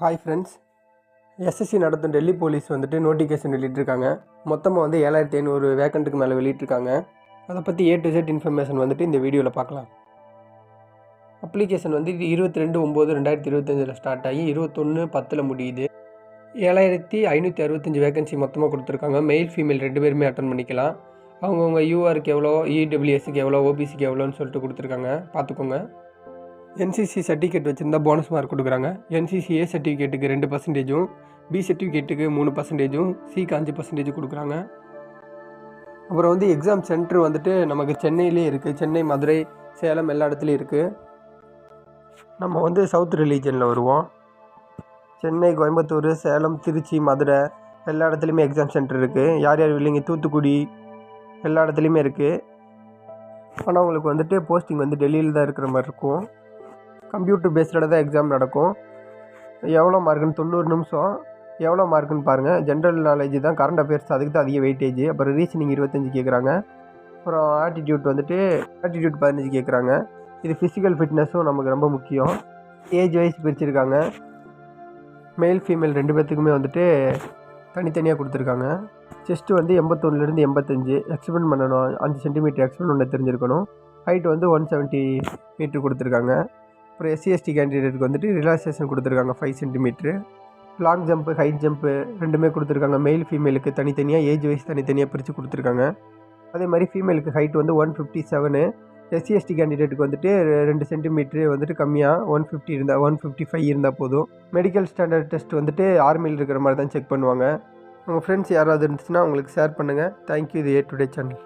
Hi friends SSC நடத்தும் Delhi police வந்துட்டு notification வெளியிட்டிருக்காங்க. மொத்தமாக வந்து ஏழாயிரத்தி ஐநூறு வேக்கண்ட்டுக்கு மேலே வெளியிட்டிருக்காங்க. அதை பற்றி ஏ டு செட் இன்ஃபர்மேஷன் வந்துட்டு இந்த வீடியோவில் பார்க்கலாம். அப்ளிகேஷன் வந்து இது இருபத்தி ரெண்டு ஒம்பது ரெண்டாயிரத்தி இருபத்தஞ்சில் ஸ்டார்ட் ஆகி இருபத்தொன்று பத்தில் முடியுது. ஏழாயிரத்தி ஐநூற்றி அறுபத்தஞ்சி வேகன்சி மொத்தமாக கொடுத்துருக்காங்க. மெயில் ஃபீமேல் ரெண்டு பேருமே அட்டன் பண்ணிக்கலாம். அவங்கவுங்க யூஆருக்கு எவ்வளோ இடபிள்யூஎஸ்க்கு எவ்வளோ ஓபிசிக்கு எவ்வளோன்னு சொல்லிட்டு கொடுத்துருக்காங்க. பார்த்துக்கோங்க. என்சிசி சர்டிஃபிகேட் வச்சுருந்தா போனஸ் மார்க் கொடுக்குறாங்க. என்சிசிஏ சர்டிஃபிகேட்டுக்கு ரெண்டு பர்சன்டேஜும் பி சர்டிஃபிகேட்டுக்கு மூணு பர்சன்டேஜும் சிக்கு அஞ்சு பர்சன்டேஜ் கொடுக்குறாங்க. அப்புறம் வந்து எக்ஸாம் சென்டர் வந்துட்டு நமக்கு சென்னையிலே இருக்குது சென்னை மதுரை சேலம் எல்லா இடத்துலையும் இருக்குது நம்ம வந்து சவுத் ரிலீஜனில் வருவோம். சென்னை கோயம்புத்தூர் சேலம் திருச்சி மதுரை எல்லா இடத்துலையுமே எக்ஸாம் சென்டர் இருக்குது யார் யார் இல்லைங்க தூத்துக்குடி எல்லா இடத்துலையுமே இருக்குது ஆனால் உங்களுக்கு வந்துட்டு போஸ்டிங் வந்து டெல்லியில் தான் இருக்கிற மாதிரி இருக்கும். கம்ப்யூட்டர் பேஸ்டில் தான் எக்ஸாம் நடக்கும். எவ்வளோ மார்க்குன்னு தொண்ணூறு நிமிஷம். எவ்வளோ மார்க்குன்னு பாருங்கள் ஜென்ரல் நாலேஜ் தான். கரண்ட் அஃபேர்ஸ் அதுக்கு தான் அதிக வெயிட்டேஜ் அப்புறம் ரீசனிங் இருபத்தஞ்சி கேட்குறாங்க அப்புறம் ஆட்டிடியூட் வந்துட்டு ஆட்டிடியூட் பதினஞ்சு கேட்குறாங்க இது ஃபிசிக்கல் ஃபிட்னஸும் நமக்கு ரொம்ப முக்கியம். ஏஜ் வைஸ் பிரிச்சிருக்காங்க. மேல் ஃபீமேல் ரெண்டு பேர்த்துக்குமே வந்துட்டு தனித்தனியாக கொடுத்துருக்காங்க. செஸ்ட்டு வந்து எண்பத்தொன்னுலேருந்து எண்பத்தஞ்சு. எக்ஸ்பெண்ட் பண்ணணும். அஞ்சு சென்டிமீட்டர் எக்ஸ்பெண்ட் பண்ண தெரிஞ்சிருக்கணும். ஹைட் வந்து ஒன் செவன்ட்டி மீட்ரு கொடுத்துருக்காங்க. அப்புறம் எஸ்சிஎஸ்டி கேண்டிடேட்டுக்கு வந்துட்டு ரிலாக்ஸேஷன் கொடுத்துருக்காங்க five centimetre long jump height jump ரெண்டுமே கொடுத்துருக்காங்க. மெயில் ஃபீமேலுக்கு தனித்தனியாக ஏஜ் வைஸ் தனித்தனியாக பிரித்து கொடுத்துருக்காங்க. அதே மாதிரி ஃபீமேலுக்கு ஹைட் வந்து one fifty seven SC ST கேண்டிடேட்டுக்கு வந்துட்டு ரெண்டு சென்டிமீட்ரு வந்துட்டு கம்மியாக ஒன் ஃபிஃப்டி இருந்தால் ஒன் ஃபிஃப்டி ஃபைவ் இருந்தால் போதும். மெடிக்கல் ஸ்டாண்டர்ட் டெஸ்ட் வந்துட்டு ஆர்மியில் இருக்கிற மாதிரி தான் செக் பண்ணுவாங்க. உங்கள் ஃப்ரெண்ட்ஸ் யாராவது இருந்துச்சுன்னா உங்களுக்கு ஷேர் பண்ணுங்கள் தேங்க்யூ இது ஏ டுடே சேனல்